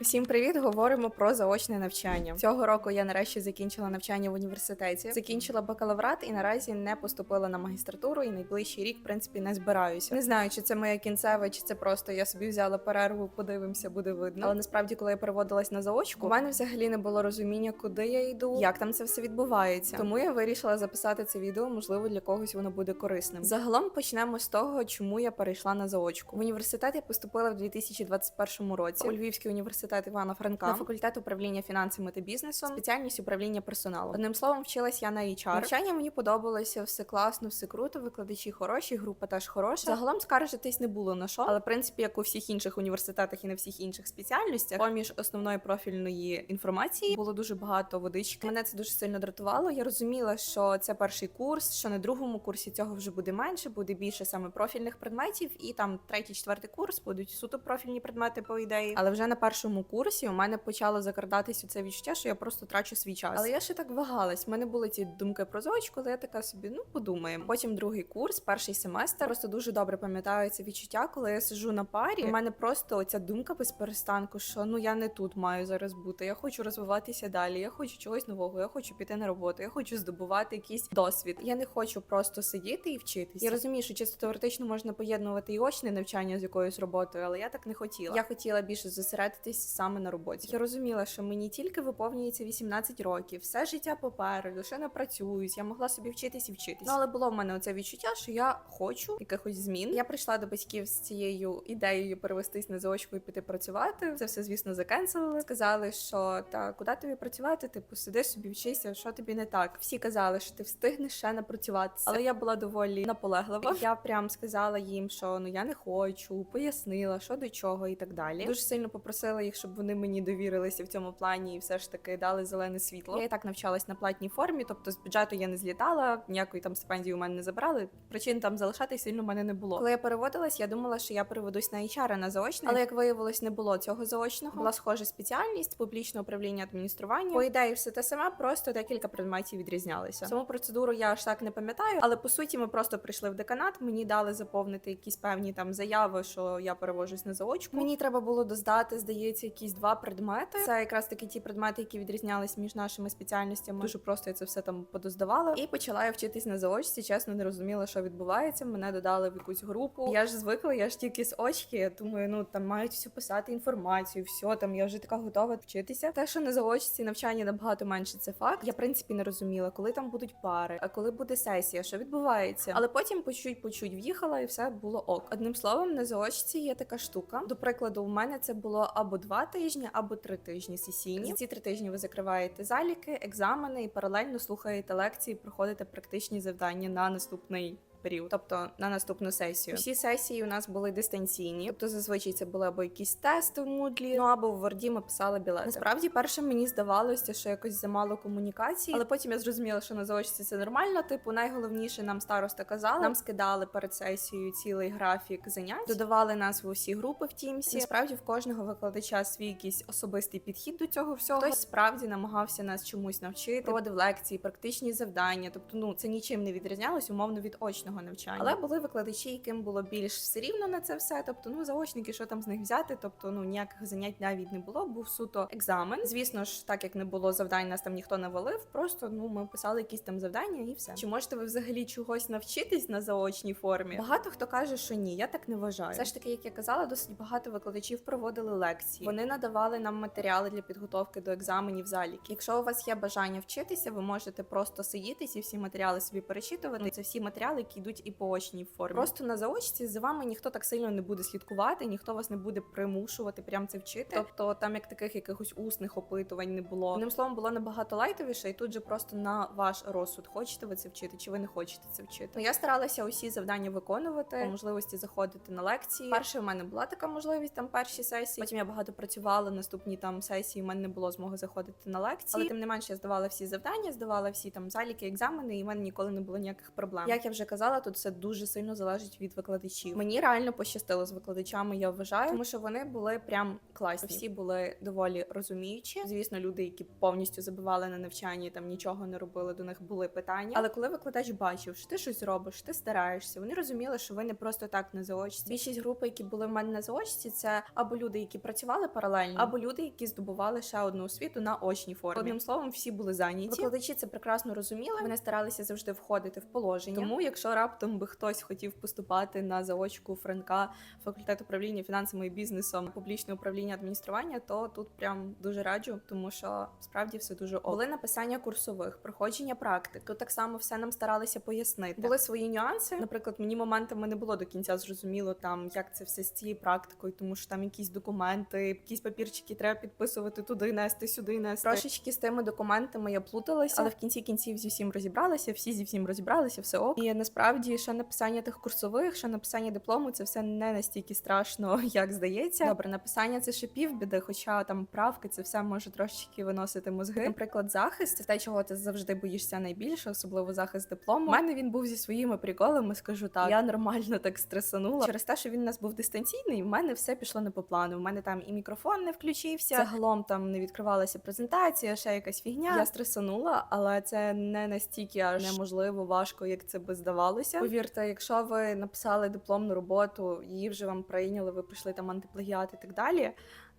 Всім привіт! Говоримо про заочне навчання. Цього року я нарешті закінчила навчання в університеті, закінчила бакалаврат і наразі не поступила на магістратуру. І найближчий рік, в принципі, не збираюся. Не знаю, чи це моя кінцева, чи це просто я собі взяла перерву, подивимося, буде видно. Але насправді, коли я переводилась на заочку, у мене взагалі не було розуміння, куди я йду, як там це все відбувається. Тому я вирішила записати це відео. Можливо, для когось воно буде корисним. Загалом почнемо з того, чому я перейшла на заочку. В університет я поступила в 2021 році у Львівський університет Івана Франка на факультет управління фінансами та бізнесом, спеціальність управління персоналом. Одним словом, вчилась я на HR. Навчання мені подобалося, все класно, все круто. Викладачі хороші, група теж хороша. Загалом скаржитись не було на що, але в принципі, як у всіх інших університетах і на всіх інших спеціальностях, поміж основної профільної інформації було дуже багато водички. Мене це дуже сильно дратувало. Я розуміла, що це перший курс, що на другому курсі цього вже буде менше, буде більше саме профільних предметів, і там третій, четвертий курс будуть суто профільні предмети по ідеї. Але вже на першому курсі у мене почало закрадатися це відчуття, що я просто трачу свій час. Але я ще так вагалась. У мене були ці думки про зочку, але я така собі, ну подумаємо. Потім другий курс, перший семестр. Просто дуже добре пам'ятаю це відчуття, коли я сижу на парі. У мене просто оця думка без перестанку, що ну я не тут маю зараз бути. Я хочу розвиватися далі. Я хочу чогось нового. Я хочу піти на роботу. Я хочу здобувати якийсь досвід. Я не хочу просто сидіти і вчитися. Я розумію, що чисто теоретично можна поєднувати і очне навчання з якоюсь роботою, але я так не хотіла. Я хотіла більше зосередитись саме на роботі. Я розуміла, що мені тільки виповнюється 18 років, все життя попереду, ще не працююсь. Я могла собі вчитись і вчитись. Ну але було в мене оце відчуття, що я хочу якихось змін. Я прийшла до батьків з цією ідеєю перевестись на заочку і піти працювати. Це все, звісно, закенселили. Сказали, що та куди тобі працювати? Типу, сиди собі, вчися, що тобі не так. Всі казали, що ти встигнеш ще напрацюватися. Але я була доволі наполеглива. Я прям сказала їм, що ну я не хочу, пояснила, що до чого і так далі. Дуже сильно попросила їх, щоб вони мені довірилися в цьому плані і все ж таки дали зелене світло. Я і так навчалась на платній формі, тобто з бюджету я не злітала, ніякої там стипендії у мене не забрали. Причин там залишатись сильно в мене не було. Коли я переводилась, я думала, що я переведусь на HR, на заочне, але як виявилось, не було цього заочного. Була схожа спеціальність публічне управління адміністрування. По ідеї, все те саме, просто декілька предметів відрізнялися. Саму процедуру я аж так не пам'ятаю, але по суті, ми просто прийшли в деканат. Мені дали заповнити якісь певні там заяви, що я перевожусь на заочку. Мені треба було доздати, здається, якісь два предмети. Це якраз таки ті предмети, які відрізнялись між нашими спеціальностями. Дуже просто я це все там подоздавала. І почала я вчитись на заочці. Чесно, не розуміла, що відбувається. Мене додали в якусь групу. Я ж звикла, я ж тільки з очки. Я думаю, ну там мають всю писати інформацію, все там. Я вже така готова вчитися. Те, що на заочці навчання набагато менше, це факт. Я в принципі не розуміла, коли там будуть пари, а коли буде сесія, що відбувається. Але потім по чуть по чуть в'їхала, і все було ок. Одним словом, на заочці є така штука. До прикладу, у мене це було або два тижні, або три тижні сесійні. За ці три тижні ви закриваєте заліки, екзамени і паралельно слухаєте лекції, проходите практичні завдання на наступний. Період, тобто на наступну сесію. Всі сесії у нас були дистанційні, тобто зазвичай це були або якісь тести в Moodle, ну або в Word ми писали білети. Насправді, перше мені здавалося, що якось замало комунікації, але потім я зрозуміла, що на заочці це нормально. Типу, найголовніше нам староста казала, нам скидали перед сесією цілий графік занять, додавали нас в усі групи в Тімсі. Насправді в кожного викладача свій якийсь особистий підхід до цього всього. Хтось справді намагався нас чомусь навчити, проводив лекції, практичні завдання. Тобто, ну це нічим не відрізнялось умовно від очного навчання. Але були викладачі, яким було більш все рівно на це все. Тобто, ну заочники, що там з них взяти? Тобто, ну ніяких занять навіть не було. Був суто екзамен. Звісно ж, так як не було завдань, нас там ніхто не валив. Просто ну ми писали якісь там завдання і все. Чи можете ви взагалі чогось навчитись на заочній формі? Багато хто каже, що ні, я так не вважаю. Все ж таки, як я казала, досить багато викладачів проводили лекції. Вони надавали нам матеріали для підготовки до екзаменів заліки. Якщо у вас є бажання вчитися, ви можете просто сидіти і всі матеріали собі перечитувати. Це всі матеріали, які йдуть і по очній формі. Просто на заочці за вами ніхто так сильно не буде слідкувати, ніхто вас не буде примушувати прям це вчити. Тобто там як таких якихось усних опитувань не було. Одним словом, було набагато лайтовіше, і тут же просто на ваш розсуд, хочете ви це вчити, чи ви не хочете це вчити. Ну я старалася усі завдання виконувати, по можливості заходити на лекції. Перше в мене була така можливість там перші сесії. Потім я багато працювала. Наступні там сесії в мене не було змоги заходити на лекції. Але тим не менше я здавала всі завдання, здавала всі там заліки, екзамени, і в мене ніколи не було ніяких проблем. Як я вже казала. Сказала, тут все дуже сильно залежить від викладачів. Мені реально пощастило з викладачами, я вважаю, тому що вони були прям класні. Всі були доволі розуміючі. Звісно, люди, які повністю забивали на навчанні, там нічого не робили, до них були питання. Але коли викладач бачив, що ти щось робиш, ти стараєшся, вони розуміли, що ви не просто так на заочці. Більшість групи, які були в мене на заочці, це або люди, які працювали паралельно, або люди, які здобували ще одну освіту на очній формі. Одним словом, всі були зайняті. Викладачі це прекрасно розуміли. Вони старалися завжди входити в положення. Тому, якщо раптом би хтось хотів поступати на заочку Франка, факультет управління фінансами і бізнесом, публічне управління адміністрування, то тут прям дуже раджу, тому що справді все дуже ок. Були написання курсових, проходження практик. Тут так само все нам старалися пояснити. Були свої нюанси. Наприклад, мені моментами не було до кінця зрозуміло там, як це все з цією практикою, тому що там якісь документи, якісь папірчики треба підписувати туди, нести сюди, нести. Трошечки з тими документами я плуталася, але в кінці кінців зі всім розібралася, всі зі всім розібралися, все ок. І насправді ще написання тих курсових, ще написання диплому, це все не настільки страшно, як здається. Добре, написання це ще півбіди, хоча там правки, це все може трошечки виносити мозги. Наприклад, захист це те, чого ти завжди боїшся найбільше, особливо захист диплому. У мене він був зі своїми приколами, скажу так. Я нормально так стресанула. Через те, що він у нас був дистанційний, в мене все пішло не по плану. У мене там і мікрофон не включився. Загалом там не відкривалася презентація, ще якась фігня. Я стресанула, але це не настільки аж неможливо важко, як це би здавалося. Повірте, якщо ви написали дипломну роботу, її вже вам прийняли, ви пройшли там антиплагіат і так далі.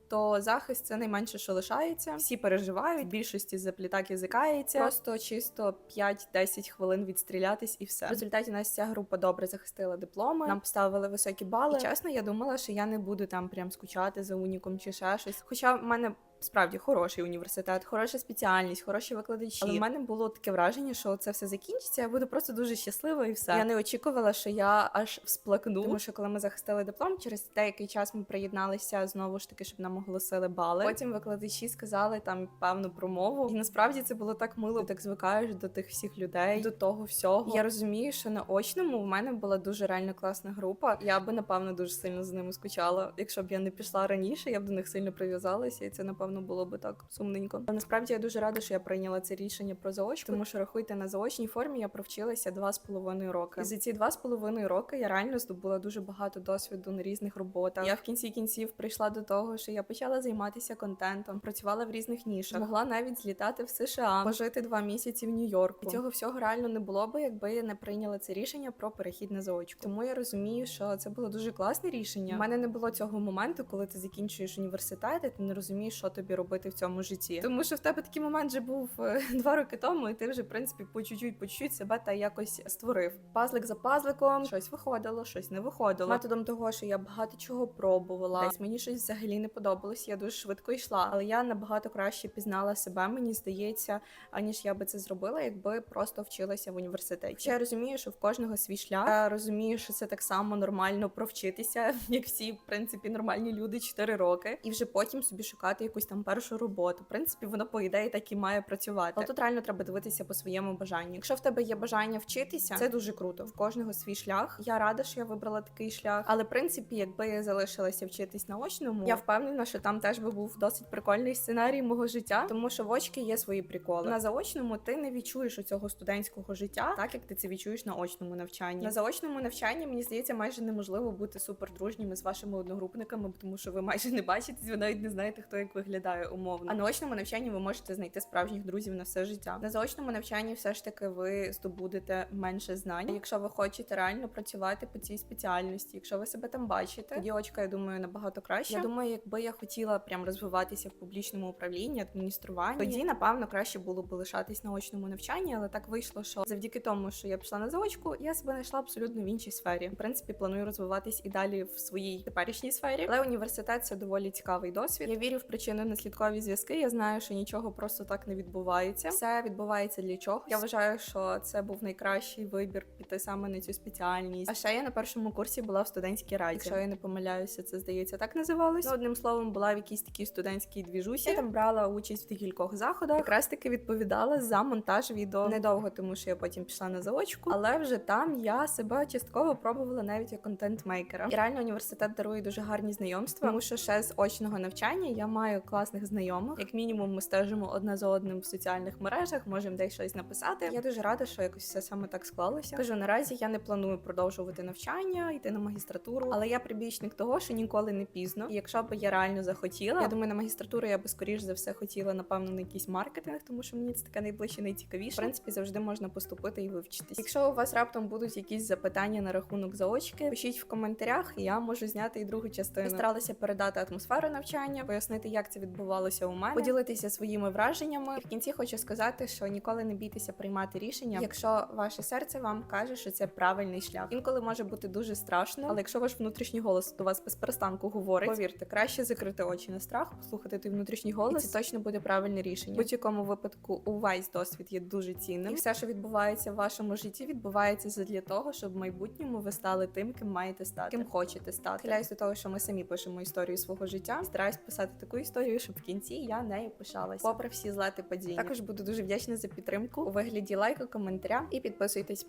То захист це найменше, що лишається. Всі переживають, в більшості заплітак язикається. Просто чисто 5-10 хвилин відстрілятись і все. В результаті нас ця група добре захистила дипломи. Нам поставили високі бали. І чесно, я думала, що я не буду там прям скучати за уніком чи ще щось. Хоча в мене. Справді хороший університет, хороша спеціальність, хороші викладачі. Але в мене було таке враження, що це все закінчиться. Я буду просто дуже щаслива і все. Я не очікувала, що я аж всплакну. Тому що коли ми захистили диплом, через деякий час ми приєдналися знову ж таки, щоб нам оголосили бали. Потім викладачі сказали там певну промову. І насправді це було так мило. Ти так звикаєш до тих всіх людей, до того всього. Я розумію, що на очному в мене була дуже реально класна група. Я би напевно дуже сильно з ними скучала. Якщо б я не пішла раніше, я б до них сильно прив'язалася, і це напевно було би так сумненько. Насправді я дуже рада, що я прийняла це рішення про заочку, тому що рахуйте на заочній формі. Я провчилася два з половиною роки. І за ці два з половиною роки я реально здобула дуже багато досвіду на різних роботах. Я в кінці кінців прийшла до того, що я почала займатися контентом, працювала в різних нішах, могла навіть злітати в США, пожити два місяці в Нью-Йорку. І цього всього реально не було би, якби я не прийняла це рішення про перехід на заочку. Тому я розумію, що це було дуже класне рішення. У мене не було цього моменту, коли ти закінчуєш університет, і ти не розумієш, що тобі робити в цьому житті. Тому що в тебе такий момент вже був е, два роки тому, і ти вже в принципі по чуть-чуть, по чуть-чуть себе та якось створив. Пазлик за пазликом, щось виходило, щось не виходило. Методом того, що я багато чого пробувала. Десь мені щось взагалі не подобалось. Я дуже швидко йшла, але я набагато краще пізнала себе, мені здається, аніж я би це зробила, якби просто вчилася в університеті. Ще я розумію, що в кожного свій шлях. Я розумію, що це так само нормально провчитися, як всі в принципі нормальні люди 4 роки, і вже потім собі шукати якусь там першу роботу. В принципі, воно по ідеї так і має працювати. Але тут реально треба дивитися по своєму бажанню. Якщо в тебе є бажання вчитися, це дуже круто. В кожного свій шлях. Я рада, що я вибрала такий шлях. Але в принципі, якби я залишилася вчитись на очному, я впевнена, що там теж би був досить прикольний сценарій мого життя, тому що в очки є свої приколи. На заочному ти не відчуєш у цього студентського життя, так як ти це відчуєш на очному навчанні. На заочному навчанні мені здається, майже неможливо бути супер дружніми з вашими одногрупниками, тому що ви майже не бачитесь, ви навіть не знаєте, хто як виглядає умовно. А на очному навчанні ви можете знайти справжніх друзів на все життя. На заочному навчанні все ж таки ви здобудете менше знань. Якщо ви хочете реально працювати по цій спеціальності, якщо ви себе там бачите, тоді очка, я думаю, набагато краще. Я думаю, якби я хотіла прям розвиватися в публічному управлінні, адмініструванні, тоді напевно краще було б лишатись на очному навчанні, але так вийшло, що завдяки тому, що я пішла на заочку, я себе знайшла абсолютно в іншій сфері. В принципі, планую розвиватись і далі в своїй теперішній сфері. Але університет це доволі цікавий досвід. Я вірю в причинно-наслідкові зв'язки. Я знаю, що нічого просто так не відбувається. Все відбувається для чого. Я вважаю, що це був найкращий вибір піти саме на цю спеціальність. А ще я на першому курсі була в студентській раді. Якщо я не помиляюся, це здається так називалось. Ну, одним словом, була в якійсь такій студентській двіжусі. Я там брала участь в декількох заходах. Якраз таки відповідала за монтаж відео недовго, тому що я потім пішла на заочку. Але вже там я себе частково пробувала навіть як контент-мейкера. І реально університет дарує дуже гарні знайомства, тому що ще з очного навчання я маю класних знайомих. Як мінімум, ми стежимо одне за одним в соціальних мережах, можемо десь щось написати. Я дуже рада, що якось все саме так склалося. Кажу, наразі я не планую продовжувати навчання, йти на магістратуру, але я прибічник того, що ніколи не пізно. І якщо б я реально захотіла, я думаю, на магістратуру я би скоріш за все хотіла, напевно, на якийсь маркетинг, тому що мені це таке найближче, найцікавіше. В принципі, завжди можна поступити і вивчитись. Якщо у вас раптом будуть якісь запитання на рахунок заочки, пишіть в коментарях, і я можу зняти і другу частину. Я старалася передати атмосферу навчання, пояснити, як це відбувалося у мене, поділитися своїми враженнями. І в кінці хочу сказати, що ніколи не бійтеся приймати рішення, якщо ваше серце вам каже, що це правильний шлях. Інколи може бути дуже страшно, але якщо ваш внутрішній голос до вас без перестанку говорить, повірте, краще закрити очі на страх, послухати той внутрішній голос. І це точно буде правильне рішення. В будь-якому випадку увесь досвід є дуже цінним. І все, що відбувається в вашому житті, відбувається задля того, щоб в майбутньому ви стали тим, ким маєте стати, ким хочете стати. Хиляюсь до того, що ми самі пишемо історію свого життя. Стараюсь писати таку історію, щоб в кінці я нею пишалась. Попри всі злети падіння. Також буду дуже вдячна за підтримку у вигляді лайка, коментаря і підписуйтесь.